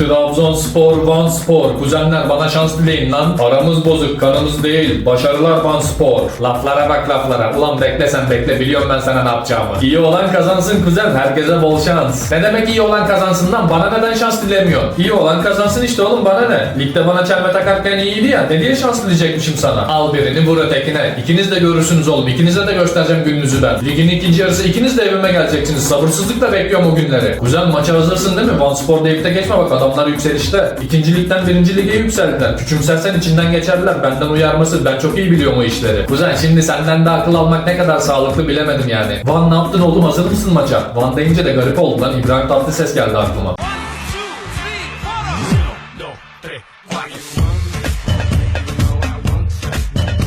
Trabzonspor, Van Spor. Kuzenler bana şans dileyin lan. Aramız bozuk, kanımız değil. Başarılar Van Spor. Laflara bak laflara. Ulan bekle sen bekle. Biliyorum ben sana ne yapacağımı. İyi olan kazansın kuzen. Herkese bol şans. Ne demek iyi olan kazansın lan? Bana neden şans dilemiyor? İyi olan kazansın işte oğlum bana ne? Ligde bana çelme takarken iyiydi ya. Ne diye şans dileyecekmişim sana? Al birini vur ötekine. İkiniz de görürsünüz oğlum. İkinize de göstereceğim gününüzü ben. Ligin ikinci yarısı ikiniz de evime geleceksiniz. Sabırsızlıkla bekliyorum o günleri. Kuzen maça hazırsın değil mi? Van Spor Dave'de geçme bak adamlar yükselişte. İkinci ligden birinci lige yükseldiler. Küçümsersen içinden geçerler. Benden uyarması. Ben çok iyi biliyorum o işleri. Kuzen şimdi senden de akıl almak ne kadar sağlıklı bilemedim yani. Van ne yaptın oğlum hazır mısın maça? Van deyince de garip oldu lan. İbrahim Tatlıses geldi aklıma.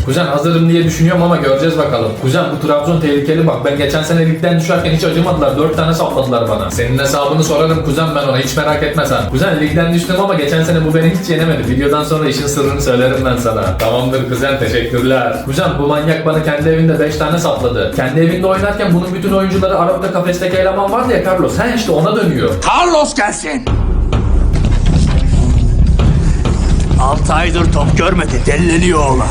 Kuzen hazırım diye düşünüyorum ama göreceğiz bakalım. Kuzen bu Trabzon tehlikeli bak. Ben geçen sene ligden düşerken hiç acımadılar. 4 tane sapladılar bana. Senin hesabını sorarım kuzen ben ona. Hiç merak etme sen. Kuzen ligden düştüm ama geçen sene bu beni hiç yenemedi. Videodan sonra işin sırrını söylerim ben sana. Tamamdır kuzen teşekkürler. Kuzen bu manyak bana kendi evinde 5 tane sapladı. Kendi evinde oynarken bunun bütün oyuncuları Arap'ta kafesteki eleman vardı ya Carlos. He işte ona dönüyor. Carlos gelsin. 6 aydır top görmedi. Delleniyor oğlan.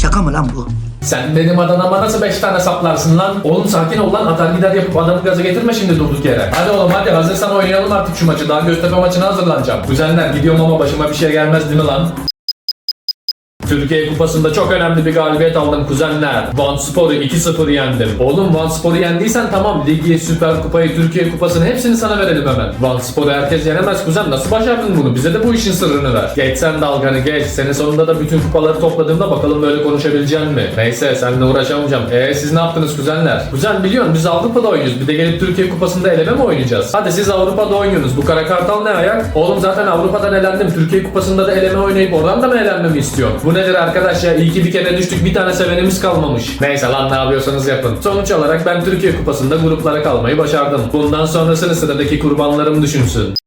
Şaka mı lan bu? Sen benim adanama nasıl 5 tane saplarsın lan? Oğlum sakin ol lan atar gider yapıp adamı gaza getirme şimdi durduk yere. Hadi oğlum hadi hazırsan oynayalım artık şu maçı. Daha Göztepe maçına hazırlanacağım. Kuzenler gidiyorum ama başıma bir şey gelmez değil mi lan? Türkiye Kupası'nda çok önemli bir galibiyet aldım kuzenler. Van Spor'u 2-0 yendim. Oğlum Van Spor'u yendiysen tamam Ligi, Süper Kupayı, Türkiye Kupası'nı hepsini sana verelim hemen. Van Spor'u herkes yenemez kuzen. Nasıl başardın bunu? Bize de bu işin sırrını ver. Geç sen dalganı geç. Sene sonunda da bütün kupaları topladığımda bakalım böyle konuşabilecek mi? Neyse seninle uğraşamayacağım. Eee siz ne yaptınız kuzenler? Kuzen biliyorsun biz Avrupa'da oynuyoruz. Bir de gelip Türkiye Kupası'nda eleme mi oynayacağız? Hadi siz Avrupa'da oynuyorsunuz. Bu kara kartal ne ayak? Oğlum zaten Avrupa'dan elendim. Türkiye Kupası'nda da eleme oynayıp oradan da mı elenmemi istiyor? Bu nedir arkadaş ya? İyi ki bir kere düştük bir tane sevenimiz kalmamış. Neyse lan ne yapıyorsanız yapın. Sonuç olarak ben Türkiye Kupası'nda gruplara kalmayı başardım. Bundan sonrasını sıradaki kurbanlarım düşünsün.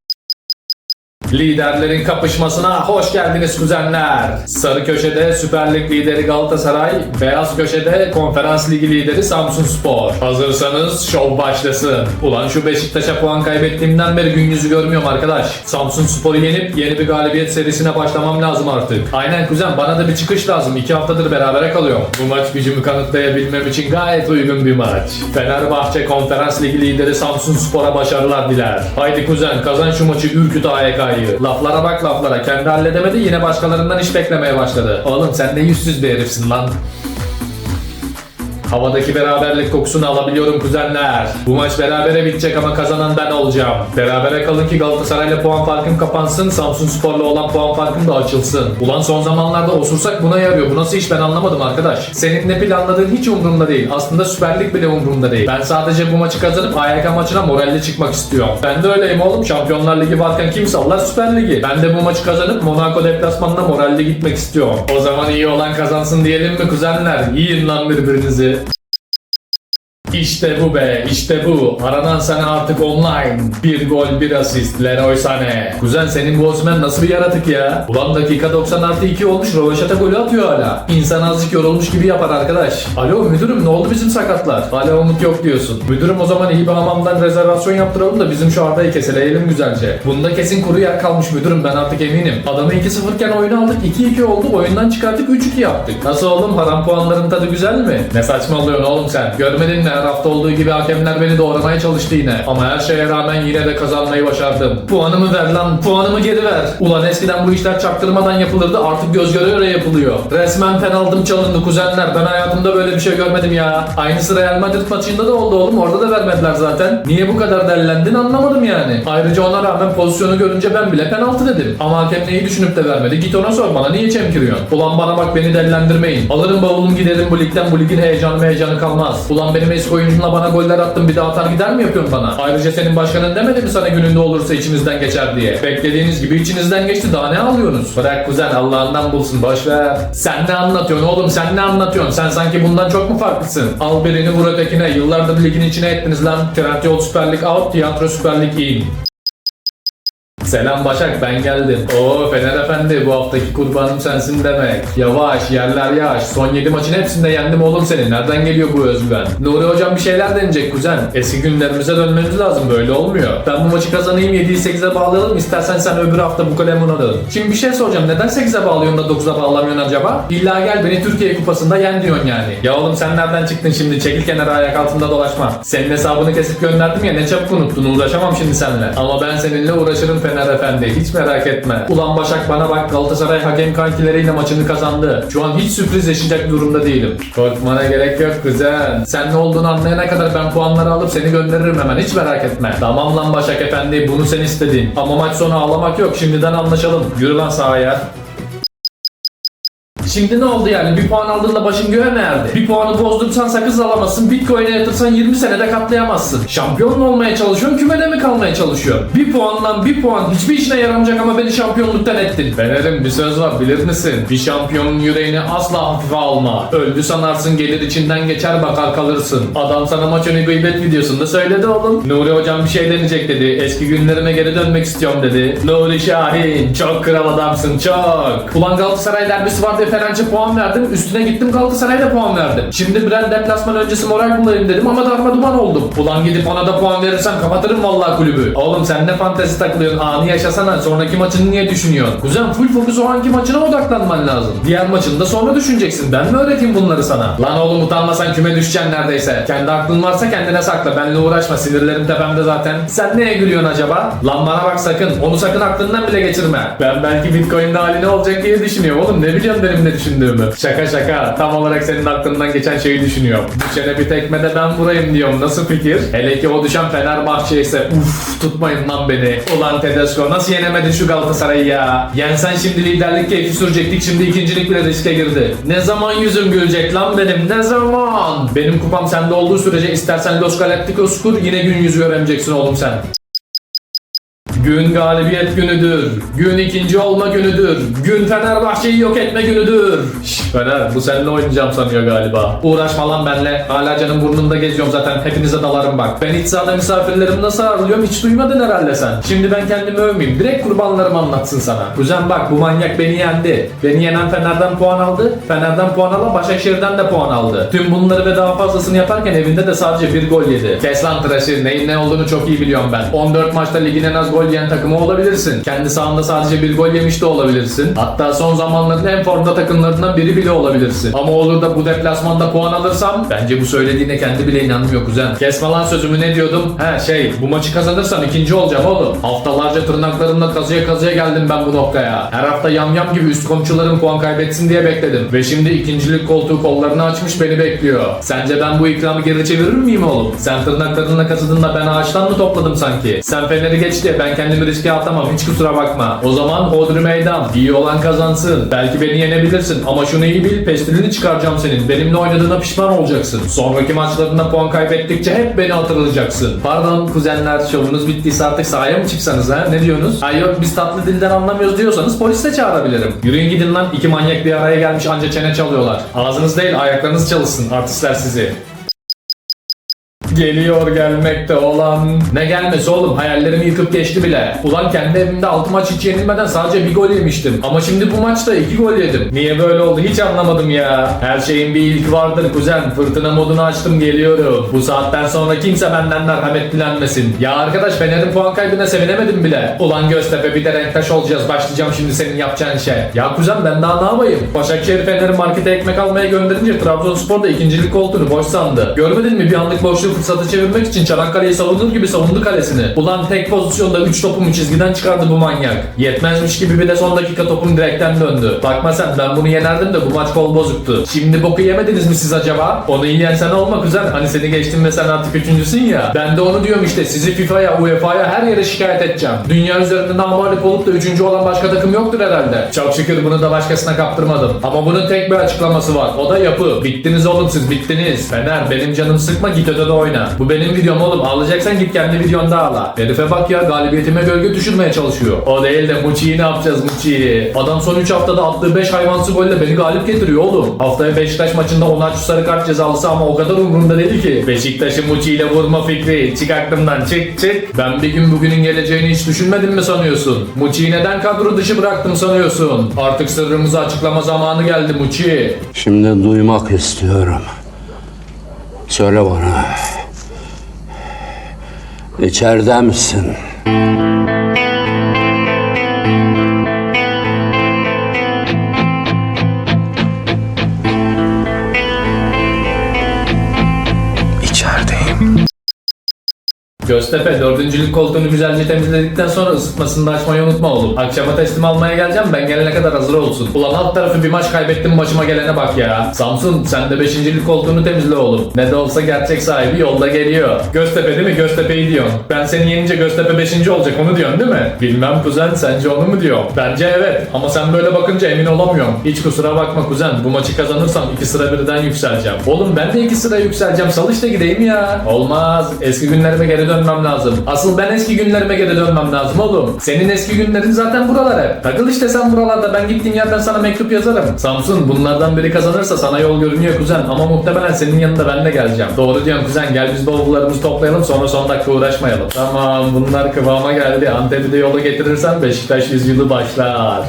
Liderlerin kapışmasına hoş geldiniz kuzenler. Sarı köşede Süper Lig lideri Galatasaray, beyaz köşede Konferans Ligi lideri Samsun Spor. Hazırsanız şov başlasın. Ulan şu Beşiktaş'a puan kaybettiğimden beri gün yüzü görmüyorum arkadaş. Samsun Spor'u yenip yeni bir galibiyet serisine başlamam lazım artık. Aynen kuzen bana da bir çıkış lazım. İki haftadır berabere kalıyorum. Bu maç gücümü kanıtlayabilmem için gayet uygun bir maç. Fenerbahçe Konferans Ligi lideri Samsun Spor'a başarılar diler. Haydi kuzen kazan şu maçı ürküt AYK'yı. Laflara bak laflara. Kendi halledemedi yine başkalarından iş beklemeye başladı. Oğlum sen ne yüzsüz bir herifsin lan. Havadaki beraberlik kokusunu alabiliyorum kuzenler. Bu maç berabere bitecek ama kazanan ben olacağım. Berabere kalın ki Galatasaray'la puan farkım kapansın, Samsun Spor'la olan puan farkım da açılsın. Ulan son zamanlarda osursak buna yarıyor. Bu nasıl iş ben anlamadım arkadaş. Senin ne planladığın hiç umurumda değil. Aslında Süper Lig bile umurumda değil. Ben sadece bu maçı kazanıp AYK maçına moralli çıkmak istiyorum. Ben de öyleyim oğlum. Şampiyonlar Ligi varken kim sallar Süper Ligi? Ben de bu maçı kazanıp Monaco deplasmanına moralli gitmek istiyorum. O zaman iyi olan kazansın diyelim mi kuzenler? Yiyin lan birbirinizi. İşte bu be, işte bu. Aranan sana artık online. Bir gol, bir asist. Leroy Sané. Kuzen senin bu Osimhen nasıl bir yaratık ya? Ulan dakika 90 artı 2 olmuş. Rovaşata golü atıyor hala. İnsan azıcık yorulmuş gibi yapar arkadaş. Alo müdürüm ne oldu bizim sakatlar? Hala umut yok diyorsun. Müdürüm o zaman iyi bir hamamdan rezervasyon yaptıralım da bizim şu Arda'yı keseleyelim güzelce. Bunda kesin kuru yer kalmış müdürüm ben artık eminim. Adamı 2-0 iken oyunu aldık 2-2 oldu. Oyundan çıkarttık 3-2 yaptık. Nasıl oğlum haram puanların tadı güzel mi? Ne saçmalıyorsun oğlum sen? Görmedin mi her hafta olduğu gibi hakemler beni doğramaya çalıştı yine. Ama her şeye rağmen yine de kazanmayı başardım. Puanımı ver lan puanımı geri ver. Ulan eskiden bu işler çaktırmadan yapılırdı artık göz göre göre yapılıyor. Resmen penaltım çalındı kuzenler. Ben hayatımda böyle bir şey görmedim ya. Aynısı Real Madrid maçında da oldu oğlum. Orada da vermediler zaten. Niye bu kadar dellendin anlamadım yani. Ayrıca ona rağmen pozisyonu görünce ben bile penaltı dedim. Ama hakem neyi düşünüp de vermedi. Git ona sor bana niye çemkiriyorsun? Ulan bana bak beni dellendirmeyin. Alırım bavulumu giderim bu ligden bu ligin heyecanı heyecanı kalmaz. Ulan benim eski oyuncumla bana goller attın bir daha atar gider mi yapıyorsun bana? Ayrıca senin başkanın demedi mi sana gününde olursa içimizden geçer diye? Beklediğiniz gibi içinizden geçti daha ne alıyorsunuz? Bırak kuzen Allah'ından bulsun boş. Sen ne anlatıyorsun oğlum sen ne anlatıyorsun? Sen sanki bundan çok mu farklısın? Al birini vur ötekine yıllardır ligin içine ettiniz lan. Trendyol Süper Lig out, Tiyatro Süper Lig in. Selam Başak ben geldim. Oo Fener Efendi bu haftaki kurbanım sensin demek. Yavaş yerler yavaş. Son 7 maçın hepsinde yendim oğlum seni. Nereden geliyor bu özgüven? Nuri hocam bir şeyler deneyecek kuzen. Eski günlerimize dönmemiz lazım böyle olmuyor. Ben bu maçı kazanayım 7'yi 8'e bağlayalım. İstersen sen öbür hafta bu kalemunu alın. Şimdi bir şey soracağım. Neden 8'e bağlıyorsun da 9'a bağlamıyorsun acaba? İlla gel beni Türkiye kupasında yen diyorsun yani. Ya oğlum sen nereden çıktın şimdi? Çekil kenara ayak altında dolaşma. Senin hesabını kesip gönderdim ya ne çabuk unuttun. Uğraşamam şimdi seninle. Ama ben seninle uğraşırım Fener Efendi. Hiç merak etme. Ulan Başak bana bak Galatasaray hakem kankileriyle maçını kazandı. Şu an hiç sürpriz yaşayacak durumda değilim. Korkmana gerek yok kuzen. Sen ne olduğunu anlayana kadar ben puanları alıp seni gönderirim hemen. Hiç merak etme. Tamam lan Başak Efendi bunu sen istedin. Ama maç sonu ağlamak yok. Şimdiden anlaşalım. Yürü lan sahaya. Şimdi ne oldu yani? Bir puan aldığında başın göğe mi erdi? Bir puanı bozdursan sakız alamazsın. Bitcoin'e yatırsan 20 senede katlayamazsın. Şampiyon mu olmaya çalışıyorsun? Kümede mi kalmaya çalışıyorsun? Bir puandan bir puan hiçbir işine yaramayacak ama beni şampiyonluktan ettin. Fener'im bir söz var bilir misin? Bir şampiyonun yüreğini asla hafife alma. Öldü sanarsın gelir içinden geçer bakar kalırsın. Adam sana maç önü gıybet videosunda söyledi oğlum. Nuri hocam bir şey deneyecek dedi. Eski günlerime geri dönmek istiyorum dedi. Nuri Şahin çok kral adamsın çok. Ulan Galatasaray derbisi var diye Fenerbahçe puan verdim. Üstüne gittim Galatasaray'a puan verdim. Şimdi Brand deplasman öncesi moral bulayım dedim ama darma duman oldum. Ulan gidip ona da puan verirsem kapatırım vallahi kulübü. Oğlum sen ne fantezi takılıyorsun anı yaşasana sonraki maçını niye düşünüyorsun? Kuzen full fokus o anki maçına odaklanman lazım. Diğer maçını da sonra düşüneceksin. Ben mi öğreteyim bunları sana? Lan oğlum utanmasan küme düşeceksin neredeyse. Kendi aklın varsa kendine sakla. Benle uğraşma sinirlerim tepemde zaten. Sen neye gülüyorsun acaba? Lan bana bak sakın. Onu sakın aklından bile geçirme. Ben belki Bitcoin'de hali ne olacak diye düşünüyorum oğlum. Ne biliyorsun benim ne düşündüğümü? Şaka şaka. Tam olarak senin aklından geçen şeyi düşünüyorum. Düşene bir tekme de ben vurayım diyorum. Nasıl fikir? Hele ki o düşen Fenerbahçe ise uff tutmayın lan beni. Ulan Tedesco nasıl yenemedin şu Galatasaray'ı ya? Yensen şimdi liderlik keyfi sürecektik. Şimdi ikincilik bile riske girdi. Ne zaman yüzüm gülecek lan benim? Ne zaman? Benim kupam sende olduğu sürece istersen Los Galacticos kur yine gün yüzü göremeyeceksin oğlum sen. Gün galibiyet günüdür. Gün ikinci olma günüdür. Gün Fenerbahçe'yi yok etme günüdür. Şş, Fener bu seninle oynayacağım sanıyor galiba. Uğraşma lan benle. Hala canım burnunda geziyorum zaten. Hepinize dalarım bak. Ben iç sahada misafirlerim nasıl ağırlıyorum hiç duymadın herhalde sen. Şimdi ben kendimi övmeyeyim. Direkt kurbanlarım anlatsın sana. Kuzen bak bu manyak beni yendi. Beni yenen Fener'den puan aldı. Fener'den puan alan Başakşehir'den de puan aldı. Tüm bunları ve daha fazlasını yaparken evinde de sadece bir gol yedi. Kes lan tıraşı. Neyin ne olduğunu çok iyi biliyorum ben. 14 maçta ligin en az gol yiyen takımı olabilirsin. Kendi sahanda sadece bir gol yemiş de olabilirsin. Hatta son zamanların en formda takımlarından biri bile olabilirsin. Ama olur da bu deplasmanda puan alırsam bence bu söylediğine kendi bile inanmıyor kuzen. Kesme lan sözümü ne diyordum? He şey bu maçı kazanırsam ikinci olacağım oğlum. Haftalarca tırnaklarımla kazıya kazıya geldim ben bu noktaya. Her hafta yamyam gibi üst komşularım puan kaybetsin diye bekledim. Ve şimdi ikincilik koltuğu kollarını açmış beni bekliyor. Sence ben bu ikramı geri çevirir miyim oğlum? Sen tırnaklarınla kazıdın da ben ağaçtan mı topladım sanki? Sen Fener'i geç diye ben kendimi riske atamam hiç kusura bakma. O zaman hodri meydan. İyi olan kazansın. Belki beni yenebilirsin ama şunu iyi bil pestilini çıkaracağım senin. Benimle oynadığına pişman olacaksın. Sonraki maçlarında puan kaybettikçe hep beni hatırlayacaksın. Pardon kuzenler şovunuz bittiyse artık sahaya mı çıksanız ha? Ne diyorsunuz? Ay yok biz tatlı dilden anlamıyoruz diyorsanız polis de çağırabilirim. Yürüyün gidin lan iki manyak bir araya gelmiş anca çene çalıyorlar. Ağzınız değil ayaklarınız çalışsın artistler sizi. Geliyor gelmekte olan. Ne gelmesi oğlum hayallerimi yıkıp geçti bile. Ulan kendi evimde 6 maç hiç yenilmeden sadece bir gol yemiştim. Ama şimdi bu maçta 2 gol yedim. Niye böyle oldu hiç anlamadım ya. Her şeyin bir ilk vardır kuzen. Fırtına modunu açtım geliyorum. Bu saatten sonra kimse benden merhamet dilenmesin. Ya arkadaş Fener'in puan kaybına sevinemedim bile. Ulan Göztepe bir de renktaş olacağız. Başlayacağım şimdi senin yapacağın şey. Ya kuzen ben daha ne yapayım? Başakşehir Fener'i markete ekmek almaya gönderince Trabzonspor da ikincilik koltuğunu boş sandı. Görmedin mi bir anlık boşluğu fırsatı çevirmek için Çanakkale'yi savunur gibi savundu kalesini. Ulan tek pozisyonda 3 topumu çizgiden çıkardı bu manyak. Yetmezmiş gibi bir de son dakika topum direkten döndü. Bakma sen ben bunu yenerdim de bu maç kol bozuktu. Şimdi boku yemediniz mi siz acaba? Onu iyi yensen olma kuzen. Hani seni geçtim ve sen artık üçüncüsün ya. Ben de onu diyorum işte sizi FIFA'ya, UEFA'ya her yere şikayet edeceğim. Dünya üzerinde namalip olup da üçüncü olan başka takım yoktur herhalde. Çok şükür bunu da başkasına kaptırmadım. Ama bunun tek bir açıklaması var. O da yapı. Bittiniz oğlum siz bittiniz. Fener benim canım sıkma git ödede oyna. Oyna. Bu benim videom oğlum. Ağlayacaksan git kendi videonda ağla. Herife bak ya galibiyetime gölge düşürmeye çalışıyor. O değil de Muçi'yi ne yapacağız Muçi'yi? Adam son 3 haftada attığı 5 hayvansı golle beni galip getiriyor oğlum. Haftaya Beşiktaş maçında 10 aç sarı kart cezalısı ama o kadar umurumda değil ki. Beşiktaş'ı Muçi ile vurma fikri. Çık aklımdan çık çık. Ben bir gün bugünün geleceğini hiç düşünmedin mi sanıyorsun? Muçi'yi neden kadro dışı bıraktım sanıyorsun? Artık sırrımızı açıklama zamanı geldi Muçi. Şimdi duymak istiyorum. Söyle bana. İçeride misin? Göztepe dördüncülük koltuğunu güzelce temizledikten sonra ısıtmasını da açmayı unutma oğlum. Akşama teslim almaya geleceğim ben gelene kadar hazır olsun. Ulan alt tarafı bir maç kaybettim başıma gelene bak ya. Samsun sen de beşincilik koltuğunu temizle oğlum. Ne de olsa gerçek sahibi yolda geliyor. Göztepe değil mi? Göztepe'yi diyorsun. Ben seni yenince Göztepe beşinci olacak onu diyorsun değil mi? Bilmem kuzen sence onu mu diyor? Bence evet ama sen böyle bakınca emin olamıyorum. Hiç kusura bakma kuzen bu maçı kazanırsam iki sıra birden yükseleceğim. Oğlum ben de iki sıra yükseleceğim sal işte gideyim ya. Olmaz eski günlerime geri dönmem lazım. Asıl ben eski günlerime geri dönmem lazım oğlum. Senin eski günlerin zaten buralar hep. Takıl işte sen buralarda ben gittiğim yerden sana mektup yazarım. Samsun bunlardan biri kazanırsa sana yol görünüyor kuzen ama muhtemelen senin yanında ben de geleceğim. Doğru diyorsun kuzen gel biz bavullarımızı toplayalım sonra son dakika uğraşmayalım. Tamam bunlar kıvama geldi. Antep'i de yola getirirsen Beşiktaş yüzyılı başlar.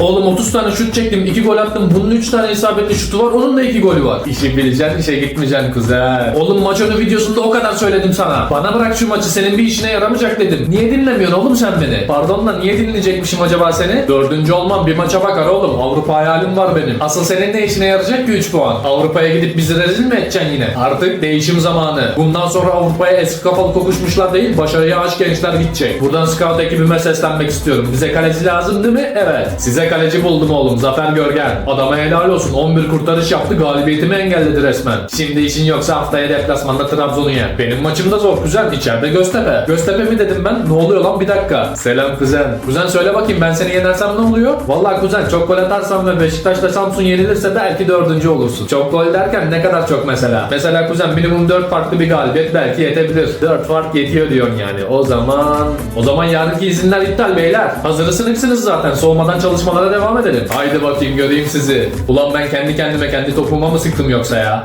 Oğlum 30 tane şut çektim, 2 gol attım. Bunun 3 tane isabetli şutu var, onun da 2 golü var. İşi bileceksin, işe gitmeyeceksin kuzen. Oğlum maç önü videosunda o kadar söyledim sana. Bana bırak şu maçı, senin bir işine yaramayacak dedim. Niye dinlemiyorsun oğlum sen beni? Pardon da niye dinleyecekmişim acaba seni? Dördüncü olmam bir maça bakar oğlum. Avrupa hayalim var benim. Asıl senin ne işine yarayacak ki 3 puan? Avrupa'ya gidip bizi rezil mi edeceksin yine? Artık değişim zamanı. Bundan sonra Avrupa'ya eski kafalı kokuşmuşlar değil, başarıya aç gençler gidecek. Buradan scout ekibime seslenmek istiyorum. Bize kaleci lazım değil mi? Evet. Size kaleci buldum oğlum. Zafer Görgen. Adama helal olsun. 11 kurtarış yaptı. Galibiyetimi engelledi resmen. Şimdi işin yoksa haftaya deplasmanda Trabzon'u yen. Benim maçım da zor kuzen. İçeride Göztepe. Göztepe mi dedim ben? Ne oluyor lan bir dakika. Selam kuzen. Kuzen söyle bakayım ben seni yenersem ne oluyor? Vallahi kuzen çok gol atarsam ve Beşiktaş'ta Samsun yenilirse belki dördüncü olursun. Çok gol derken ne kadar çok mesela? Mesela kuzen minimum 4 farklı bir galibiyet belki yetebilir. 4 fark yetiyor diyorsun yani. O zaman... O zaman yarınki izinler iptal beyler. Hazır ısınıksınız zaten. Soğumadan çalışmalara devam edelim. Haydi bakayım göreyim sizi. Ulan ben kendi kendime kendi topuma mı sıktım yoksa ya?